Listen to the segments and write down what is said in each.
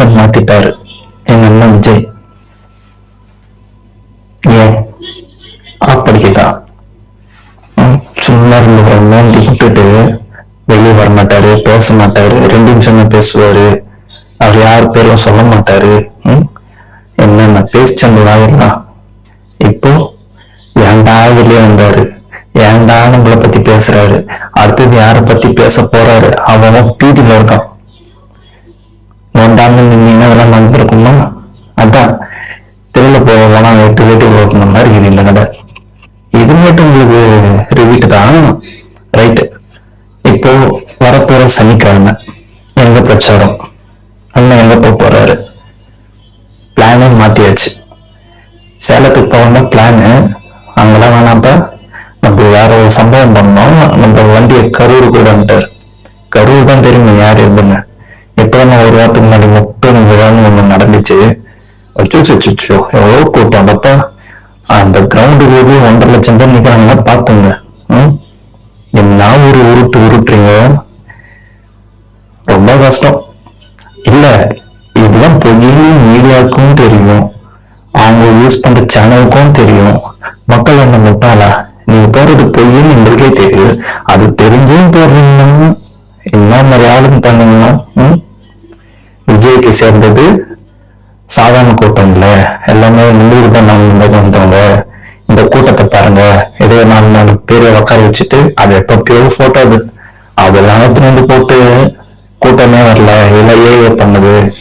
ரூட்டை மாத்திட்டாரு. எங்க அண்ணன் விஜய் ஏன்? அப்படிக்குதான் சும்மா இருந்தவரை நோண்டி விட்டுட்டு வெளியே வர மாட்டாரு பேச மாட்டாரு ரெண்டு நிமிஷம் தான் பேசுவாரு. அவர் யார் பேரும் சொல்ல மாட்டாரு. ம், என்னென்ன பேசிச்சு அந்த இப்போ ஏன்டா வெளியே வந்தாரு? ஏன்டா நம்மளை பத்தி பேசுறாரு? அடுத்தது யாரை பத்தி பேச போறாரு? அவன் பீதியில இருக்கான். நோண்டாம நீங்க அதெல்லாம் நடந்திருக்குமா அதான் திருவிழா போகலாம் எட்டு வீட்டுக்கு ஓட்டணும் மாதிரி இருக்குது இந்த கடை. இது மட்டும் உங்களுக்கு ரிவீட் தான். ரைட்டு இப்போ வரப்போற சனிக்கிழமை எங்க பிரச்சாரம்? அண்ணன் எங்க போக போறாரு? பிளானே மாத்தியாச்சு. சேலத்துக்கு போகணும் பிளானு அங்கெல்லாம் வேணாப்பா நம்ம வேற ஒரு சம்பவம் பண்ணோம். நம்ம வண்டியை கரூர் கூட கரூர் தான் தெரியுமா யார் இருந்துன்னு? இப்போ நான் ஒரு வாரத்துக்கு முன்னாடி மட்டும் விழான்னு ஒண்ணு நடந்துச்சு. அச்சோ எவ்வளோ கூட்டம். பார்த்தா அந்த கிரவுண்டுக்கு போய் ஒன்றரை லட்சம் பேர் நிக்கிறாங்கன்னா பாத்துங்க என்ன ஒரு உருட்டு உருட்டுறீங்க? ரொம்ப கஷ்டம். இல்ல இதெல்லாம் பொய்ன்னு மீடியாவுக்கும் தெரியும். அவங்க யூஸ் பண்ற சேனலுக்கும் தெரியும். மக்கள் என்ன முட்டாளா? நீங்க போறது பொய்ன்னு எங்களுக்கே தெரியுது. அது தெரிஞ்சும் போடுறீங்கன்னா என்ன மாதிரி ஆளுங்க பண்ணுங்க? சேர்ந்தது சாதாரண கூட்டம் இல்ல எல்லாமே முன்னூறு ரூபாய் வந்தவங்க. இந்த கூட்டத்தை பாருங்க. ஏதோ நாலு நாலு பேரை உட்கார வச்சுட்டு அது எப்போ போட்டோ அது. அதெல்லாம் எடுத்துட்டு போட்டு கூட்டமே வரல. எல்லாம் ஏஐ பண்ணது.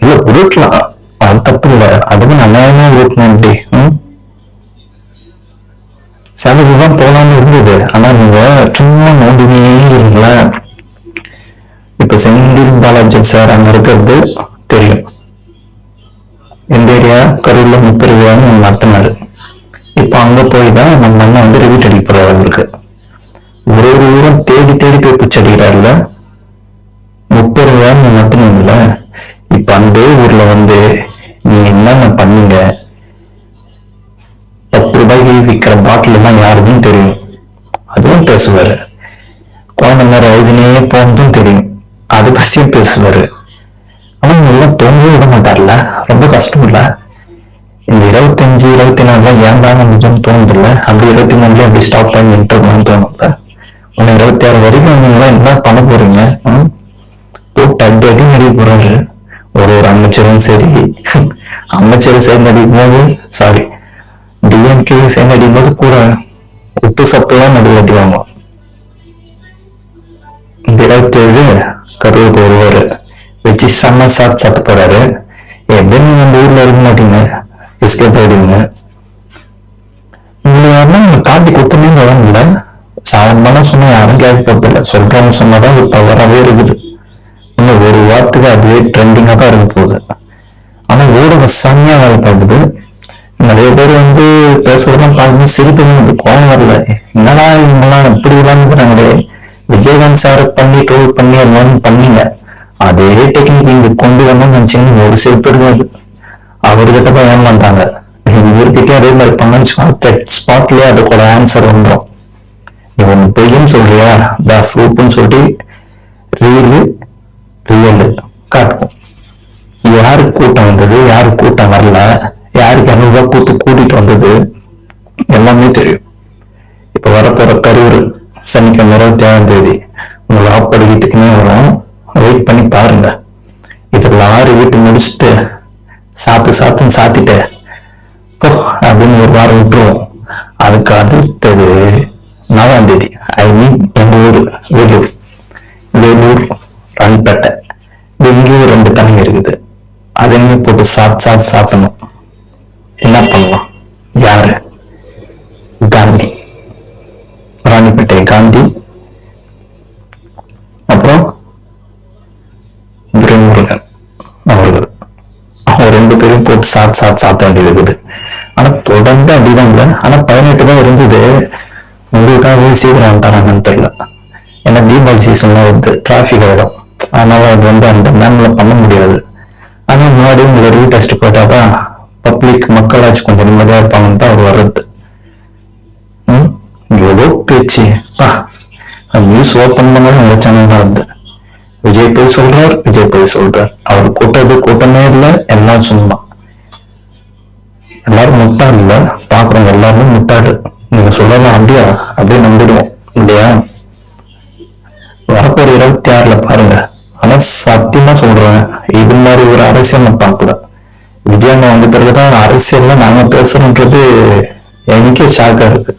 இல்ல உருட்டலாம். அது தப்பு இல்லை. அதுவும் நல்லாவே உருட்டணும் அப்படி. ம்? செலவு தான் போகலான்னு இருந்தது. ஆனா நீங்க சும்மா நோண்டினே இருங்களா செந்தில் பாலாஜி சார் அங்க இருக்கிறது தெரியும். எந்த ஏரியா கரூர்ல முப்பெருவியான்னு நடத்தினாரு இப்போ அங்க போய் தான் நம்ம அண்ணன் வந்து ரிவீட் அடிக்க போறாரு அவருக்கு. ஒரு ஒரு ஊரும் தேடி தேடி போய் பிச்சை அடிக்கிறாருல முப்பெருவியான்னு நடத்தினீங்கல்ல இப்ப அந்த ஊர்ல வந்து நீங்க என்னென்ன பண்ணீங்க? பத்து ரூபாய்க்கு விற்கிற பாட்டில் தான் யாருதுன்னு தெரியும். அதுவும் பேசுவாரு. குழந்தை மாதிரி வயதுனே போனதும் தெரியும். அது பற்றியும் பேசுவாரு. ஆனா எல்லாம் தோன்றவே விட மாட்டார்ல. ரொம்ப கஷ்டம் இல்ல. இந்த இருபத்தஞ்சு இருபத்தி நாலுல ஏன்டா நிஜம் அப்படி இருபத்தி மூணுல அப்படி ஸ்டாப் பண்ணி நின்றுக்கணும்னு தோணும்ல. உன்னை இருபத்தி ஆறு வரைக்கும் நீங்க என்ன பண்ண போறீங்க? போட்டு அடி அடி நடிக்க போறாரு. ஒரு ஒரு அமைச்சரும் சரி. அமைச்சரும் சேர்ந்து அடிக்கும் போது சாரி டிஎம்கே சேர்ந்து அடிக்கும் போது கூட உப்பு சப்பெல்லாம் நடுவில் அடிவாங்க இந்த இருபத்தேழு கரூருக்கு வருவாரு வச்சு செம்ம சாத் சாப்பிட்டு போறாரு. எப்படி நீங்க அந்த ஊர்ல இருக்க மாட்டீங்க. எஸ்கேப் ஆயிடுங்க உங்களை யாருன்னா தாண்டி காட்டி கொடுத்துனீங்க வரல சாதாரணமான சொன்னா யாரும் கேட்க போறதில்ல சொல்றவங்க சொன்னாதான் அது பவராகவே இருக்குது. இன்னும் ஒரு வாரத்துக்கு அதுவே ட்ரெண்டிங்கா தான் இருக்க போகுது. ஆனா ஊடகம் செம்மையா வேலை பார்க்குது. நிறைய பேர் வந்து பேசுறதெல்லாம் பார்க்கும்போது சிரிப்பு வந்து கோவம் வரல. என்னடா இவங்கெல்லாம் எப்படி விளாண்டுக்கிறாங்களே விஜயகாந்த் சார் பண்ணி ட்ரோல் பண்ணி அது பண்ணீங்க. அதே டெக்னிக் இங்க கொண்டு வரணும்னு நினைச்சீங்க ஒரு சிரிப்பு இருக்காது அவர்கிட்ட போய் ஏமாந்தாங்க இவர்கிட்ட அதே மாதிரி பண்ணு ஸ்பாட்லயே அதுக்கோட ஆன்சர் வந்துடும் நீ ஒன்று பொய்ன்னு சொல்றியா? த ப்ரூப்னு சொல்லிட்டு ரீலு ரியல் காட்டும் யாருக்கு கூட்டம் வந்தது? யாருக்கு கூட்டம் வரல? யாருக்கு இரநூறுவா கூத்து கூட்டிட்டு வந்தது? எல்லாமே தெரியும். இப்ப வரப்போற கரூர் சனிக்கிழமை இருபத்தி ஏழாம் தேதி. உங்களை வீட்டுக்குமே வரும் வெயிட் பண்ணி பாருங்க. இதுல ஆறு வீட்டு முடிச்சுட்டு சாத்து சாத்துன்னு சாத்திட்டு போ அப்படின்னு ஒரு வாரம் விட்டுருவோம். அதுக்கு அடுத்தது நாலாம் தேதி. ஐ மீன் எங்க ஊர் வேலூர். வேலூர் ராணிப்பேட்டை. இது இங்கேயும் ரெண்டு தனிங்க இருக்குது. அதையுமே போட்டு சாத் சாப்பிட்டு சாத்தணும். என்ன பண்ணலாம் போட்டு சாத் சாத் சாத்த வேண்டியது இருக்குது. ஆனா தொடர்ந்து அப்படிதான் இல்ல. ஆனா பதினெட்டு தான் இருந்தது. உங்களுக்காக சீக்கிரம் வந்துட்டாங்கன்னு தெரியல. ஏன்னா தீபாவளி சீசன்ல வந்து டிராஃபிக் ஆகிடும் அதனால அது வந்து அந்த மேம்ல பண்ண முடியாது. ஆனா முன்னாடி உங்களை ரீடெஸ்ட் போட்டாதான் பப்ளிக் மக்களாச்சு கொஞ்சம் நிம்மதியா இருப்பாங்கன்னு தான் அவர் வர்றது எவ்வளோ பேச்சு. பா அந்த நியூஸ் ஓப்பன் பண்ணாலும் உங்க சேனல் தான் வந்து. விஜய் போய் சொல்றார் விஜய் போய் சொல்றார். அவர் கூட்டது கூட்டமே இல்லை எல்லாம் சும்மா. எல்லாரும் முட்டாள் இல்ல பாக்குறவங்க எல்லாருமே முட்டாடு நீங்க சொல்லலாம் அப்படியா? அப்படியே நம்பிடுவோம். இல்லையா? வரப்போற இருபத்தி ஆறுல பாருங்க. ஆனா சத்தியமா சொல்றேன் இது மாதிரி ஒரு அரசியல் நான் பார்க்கல. விஜயண்ணா வந்த பிறகுதான் அரசியல்ல நாங்க பேசுறோன்றது எனக்கே ஷாக்கா இருக்கு.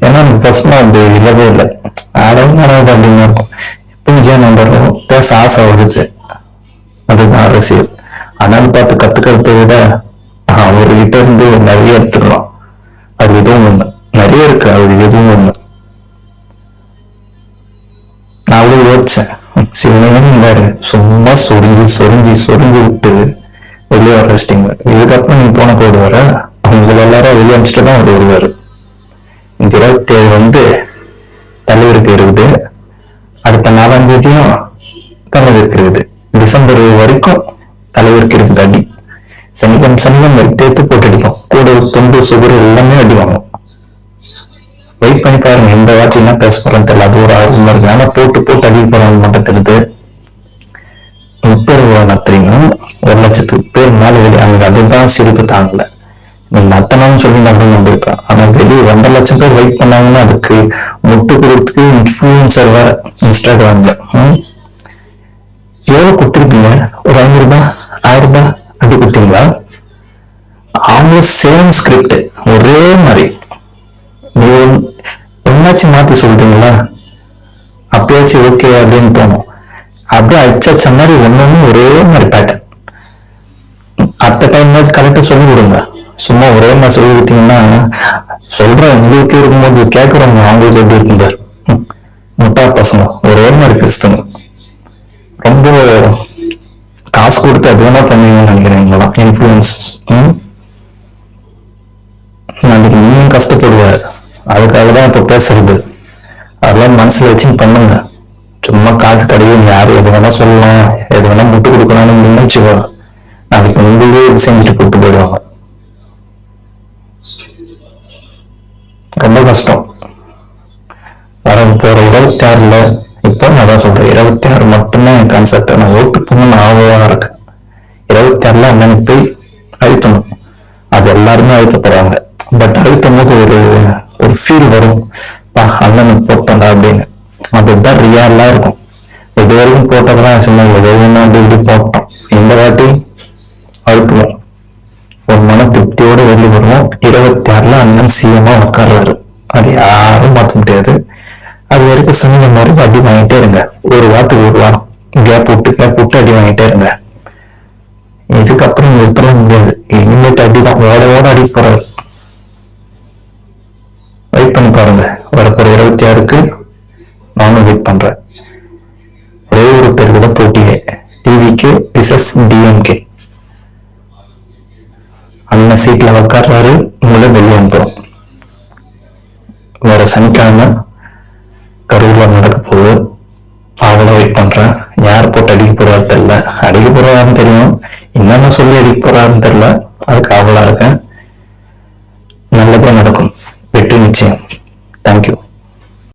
ஏன்னா ஃபர்ஸ்ட் நான் அப்படி இல்லவே இல்லை. ஆடவும் அப்படின்னு இருக்கும். எப்போ விஜயண்ணா வந்தாலும் பேச ஆசை வருது. அதுதான் அரசியல். ஆனாலும் பார்த்து கத்துக்கிறத விட அவர்கிட்ட இருந்து நிறைய எடுத்துக்கலாம். அது எதுவும் ஒண்ணு. நிறைய இருக்கு அது எதுவும் ஒண்ணு. நான் அவ்வளவு யோசிச்சேன். சிவனையும் இருந்தாரு சும்மா சொரிஞ்சு சொரிஞ்சு சொரிஞ்சு விட்டு வெளியே வர வச்சிட்டீங்க. இதுக்கப்புறம் நீங்க போன போடு வர அவங்க எல்லாரும் வெளியே அனுப்பிச்சுட்டு தான் அவர் வருவாரு. இந்த இருபத்தி ஏழு வந்து தலைவருக்கு இருக்குது. அடுத்த நாலாம் தேதியும் தலைவருக்கு இருக்குது. டிசம்பர் வரைக்கும் தலைவருக்கு இருக்குது அடி. சனிக்கிழமை சனிக்கிழமை தேர்த்து போட்டு அடிக்கும் கூட தொண்டு சுகர் எல்லாமே அடிவாங்க வெயிட் பண்ணி பாருங்க இந்த வாட்டி என்ன பேச போறேன்னு தெரியல. அது ஒரு ஆர்வமா இருக்கு. ஆனா போட்டு போட்டு அடி போறாங்க மட்டும் தெரியுது. முப்பது ரூபா நத்துறீங்க ஒரு லட்சத்துக்கு பேர் மேல வெளியே அங்க அதுதான் சிரிப்பு தாங்கல. நீங்க நத்தனாலும் சொல்லி நான் நம்பிருப்பேன் ஆனா வெளியே ஒன்றரை லட்சம் பேர் வெயிட் பண்ணாங்கன்னா அதுக்கு முட்டு கொடுத்துக்கு இன்ஃபுளுசர் வேற இன்ஸ்டாகிராம்ல. எவ்வளவு கொடுத்துருப்பீங்க? ஒரு சேம் ஸ்கிரிப்ட் ஒரே மாதிரி. நீ என்னாச்சும் மாத்தி சொல்றீங்களா? அப்பயாச்சும் ஓகே அப்படின்னு தோணும். அப்படியே அச்சச்ச மாதிரி ஒன்னொன்னு ஒரே மாதிரி பேட்டர்ன் அடுத்த டைம் கரெக்டா சொல்லி கொடுங்க. சும்மா ஒரே மாதிரி சொல்லி கொடுத்தீங்கன்னா சொல்ற உங்களுக்கு இருக்கும்போது கேட்கறவங்க அவங்களுக்கு எப்படி இருக்குங்க முட்டா பசங்க ஒரே மாதிரி பேசுதுங்க ரொம்ப காசு கொடுத்து அது வேணா பண்ணுவீங்கன்னு நினைக்கிறீங்களா இன்ஃபுளுன்ஸ் கஷ்டப்படுவார். அதுக்காக தான் இப்ப பேசுறது. அதெல்லாம் மனசுல வச்சு பண்ணுங்க. சும்மா காசு கிடையாது யாரும் எது வேணா சொல்லலாம். எது வேணா முட்டு கொடுக்கலாம்னு இருந்தீங்கன்னு வச்சுக்கோ நாளைக்கு உங்களே இது செஞ்சுட்டு கூட்டு போயிடுவாங்க. ரொம்ப கஷ்டம். வர போற இருபத்தி ஆறுல இப்போ நான் தான் சொல்றேன். இருபத்தி ஆறு மட்டும்தான் என் கான்செப்ட் நான் ஓட்டு போகணும்னு ஆர்வமா இருக்கேன். இருபத்தி ஆறுல அண்ணனுக்கு போய் அழுத்தணும். அது எல்லாருமே அழுத்தப்படுறாங்க பட் அழுத்தும் போது ஒரு ஒரு ஃபீல் வரும். பா அண்ணனுக்கு போட்டோம்டா அப்படின்னு. அதுதான் ரியலா இருக்கும். இது வரைக்கும் போட்டதெல்லாம் சும்மா ஏதோ ஒண்ணு அப்படி இப்படி போட்டோம் இந்த வாட்டி அழுத்துவோம். ஒரு மன திருப்தியோட வெளியே வருவோம். இருபத்தி ஆறுல அண்ணன் சிஎம்மா உட்கார்றாரு அது யாரும் மாத்த முடியாது. அது வரைக்கும் சொன்னீங்க மாதிரி அடி வாங்கிட்டே இருங்க. ஒரு வாரத்துக்கு ஒரு வாரம். கேப் விட்டு கேப் விட்டு அடி வாங்கிட்டே இருங்க. இதுக்கப்புறம் நிறுத்தலாம் முடியாது. இனிமேட்டு அடிதான். ஓட ஓட அடி போறாரு. பாருங்க. வரப்போற இருபத்தி ஆறுக்கு நானும் வெயிட் பண்றேன். ஒரே ஒரு பேருக்கு தான் போட்டியே டிவிக்கு பிசஸ் டிஎம்கே அண்ணன் சீட்ல உட்கார்றாரு உங்களை வெளியே அனுப்புறோம் வர சனிக்கிழமை கரூர்ல நடக்க போகுது. அவளை வெயிட் பண்றேன். யார் போட்டு அடிக்க போறாரு தெரியல. அடிக்க போறாருன்னு தெரியும்